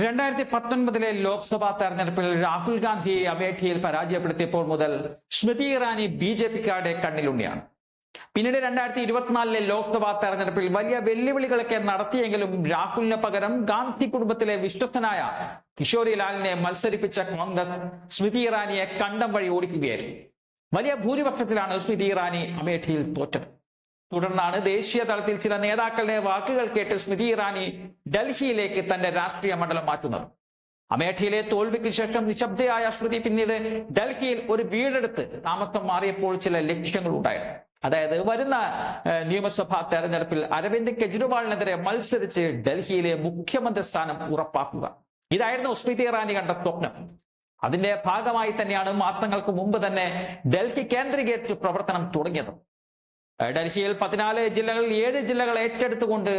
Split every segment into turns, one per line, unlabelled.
രണ്ടായിരത്തി പത്തൊൻപതിലെ ലോക്സഭാ തെരഞ്ഞെടുപ്പിൽ രാഹുൽ ഗാന്ധിയെ അമേഠിയിൽ പരാജയപ്പെടുത്തിയപ്പോൾ മുതൽ സ്മൃതി ഇറാനി ബി ജെ പിക്കാരുടെ കണ്ണിലുണ്ണിയാണ്. പിന്നീട് രണ്ടായിരത്തി ഇരുപത്തിനാലിലെ ലോക്സഭാ തെരഞ്ഞെടുപ്പിൽ വലിയ വെല്ലുവിളികളൊക്കെ നടത്തിയെങ്കിലും രാഹുലിന് പകരം ഗാന്ധി കുടുംബത്തിലെ വിശ്വസ്തനായ കിഷോരി ലാലിനെ മത്സരിപ്പിച്ച കോൺഗ്രസ് സ്മൃതി ഇറാനിയെ കണ്ടം വഴി ഓടിക്കുകയായിരുന്നു. വലിയ ഭൂരിപക്ഷത്തിലാണ് സ്മൃതി ഇറാനി അമേഠിയിൽ തോറ്റത്. തുടർന്നാണ് ദേശീയ തലത്തിൽ ചില നേതാക്കളുടെ വാക്കുകൾ കേട്ട് സ്മൃതി ഇറാനി ഡൽഹിയിലേക്ക് തന്റെ രാഷ്ട്രീയ മണ്ഡലം മാറ്റുന്നത്. അമേഠിയിലെ തോൽവിക്ക് ശേഷം നിശബ്ദയായ സ്മൃതി പിന്നീട് ഡൽഹിയിൽ ഒരു വീടെടുത്ത് താമസം മാറിയപ്പോൾ ചില ലക്ഷ്യങ്ങൾ ഉണ്ടായിരുന്നു അതായത് വരുന്ന നിയമസഭാ തെരഞ്ഞെടുപ്പിൽ അരവിന്ദ് കെജ്രിവാളിനെതിരെ മത്സരിച്ച് ഡൽഹിയിലെ മുഖ്യമന്ത്രി സ്ഥാനം ഉറപ്പാക്കുക. ഇതായിരുന്നു സ്മൃതി ഇറാനി കണ്ട സ്വപ്നം. അതിന്റെ ഭാഗമായി തന്നെയാണ് മാസങ്ങൾക്ക് മുമ്പ് തന്നെ ഡൽഹി കേന്ദ്രീകരിച്ച് പ്രവർത്തനം തുടങ്ങിയത്. ഡൽഹിയിൽ പതിനാല് ജില്ലകളിൽ ഏഴ് ജില്ലകൾ ഏറ്റെടുത്തുകൊണ്ട്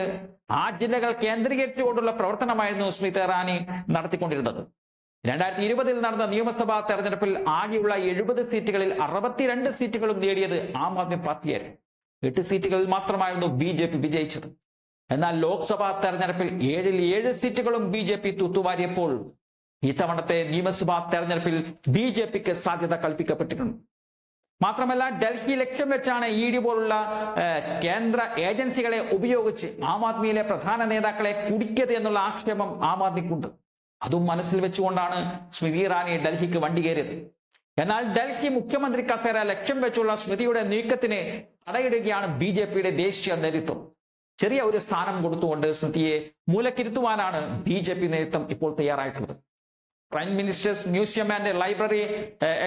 ആ ജില്ലകൾ കേന്ദ്രീകരിച്ചുകൊണ്ടുള്ള പ്രവർത്തനമായിരുന്നു സ്മിത ഇറാനി നടത്തിക്കൊണ്ടിരുന്നത്. രണ്ടായിരത്തി ഇരുപതിൽ നടന്ന നിയമസഭാ തെരഞ്ഞെടുപ്പിൽ ആകെയുള്ള എഴുപത് സീറ്റുകളിൽ അറുപത്തിരണ്ട് സീറ്റുകളും നേടിയത് ആം ആദ്മി പാർട്ടിയായിരുന്നു. എട്ട് സീറ്റുകളിൽ മാത്രമായിരുന്നു ബി ജെ പി വിജയിച്ചത്. എന്നാൽ ലോക്സഭാ തെരഞ്ഞെടുപ്പിൽ ഏഴിൽ ഏഴ് സീറ്റുകളും ബി ജെ പി തൂത്തുവാരിയപ്പോൾ ഇത്തവണത്തെ നിയമസഭാ തെരഞ്ഞെടുപ്പിൽ ബി ജെ പിക്ക് സാധ്യത കൽപ്പിക്കപ്പെട്ടിട്ടുണ്ട് മാത്രമല്ല ഡൽഹി ലക്ഷ്യം വെച്ചാണ് ഇ ഡി പോലുള്ള കേന്ദ്ര ഏജൻസികളെ ഉപയോഗിച്ച് ആം ആദ്മിയിലെ പ്രധാന നേതാക്കളെ കുടിക്കത് എന്നുള്ള ആക്ഷേപം ആം ആദ്മിക്കുണ്ട്. അതും മനസ്സിൽ വെച്ചുകൊണ്ടാണ് സ്മൃതി ഇറാനി ഡൽഹിക്ക് വണ്ടി കയറിയത്. എന്നാൽ ഡൽഹി മുഖ്യമന്ത്രി കസേര ലക്ഷ്യം വെച്ചുള്ള സ്മൃതിയുടെ നീക്കത്തിന് തടയിടുകയാണ് ബി ജെ പിയുടെ ദേശീയ നേതൃത്വം. ചെറിയ ഒരു സ്ഥാനം കൊടുത്തുകൊണ്ട് സ്മൃതിയെ മൂലക്കിരുത്തുവാനാണ് ബി ജെ പി നേതൃത്വം ഇപ്പോൾ തയ്യാറായിട്ടുള്ളത്. Prime ministers museum and library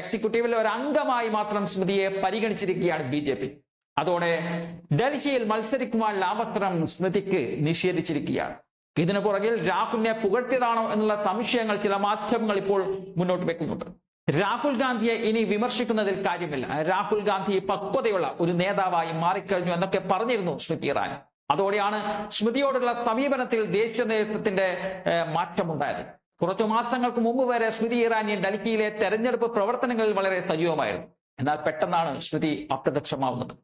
എക്സിക്യൂട്ടീവിലെ ഒരു അംഗമായി മാത്രം സ്മൃതിയെ പരിഗണിച്ചിരിക്കുകയാണ് ബി ജെ പി അതോടെ ഡൽഹിയിൽ മത്സരിക്കുവാനുള്ള അവസരം സ്മൃതിക്ക് നിഷേധിച്ചിരിക്കുകയാണ്. ഇതിനു പുറകിൽ രാഹുലിനെ പുകഴ്ത്തിയതാണോ എന്നുള്ള സംശയങ്ങൾ ചില മാധ്യമങ്ങൾ ഇപ്പോൾ മുന്നോട്ട് വെക്കുന്നുണ്ട്. രാഹുൽ ഗാന്ധിയെ ഇനി വിമർശിക്കുന്നതിൽ കാര്യമില്ല. രാഹുൽ ഗാന്ധി പക്വതയുള്ള ഒരു നേതാവായി മാറിക്കഴിഞ്ഞു എന്നൊക്കെ പറഞ്ഞിരുന്നു സ്മൃതി ഇറാനി. അതോടെയാണ് സ്മൃതിയോടുള്ള സമീപനത്തിൽ ദേശീയ നേതൃത്വത്തിന്റെ മാറ്റമുണ്ടായത്. കുറച്ചു മാസങ്ങൾക്ക് മുമ്പ് വരെ ശ്രുതി ഇറാനി ഡൽഹിയിലെ തെരഞ്ഞെടുപ്പ് പ്രവർത്തനങ്ങളിൽ വളരെ സജീവമായിരുന്നു. എന്നാൽ പെട്ടെന്നാണ് ശ്രുതി അപ്രത്യക്ഷമാവുന്നത്.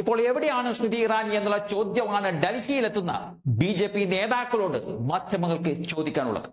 ഇപ്പോൾ എവിടെയാണ് ശ്രുതി ഇറാനി എന്നുള്ള ചോദ്യമാണ് ഡൽഹിയിലെത്തുന്ന ബി ജെ പി നേതാക്കളോട് മാധ്യമങ്ങൾക്ക് ചോദിക്കാനുള്ളത്?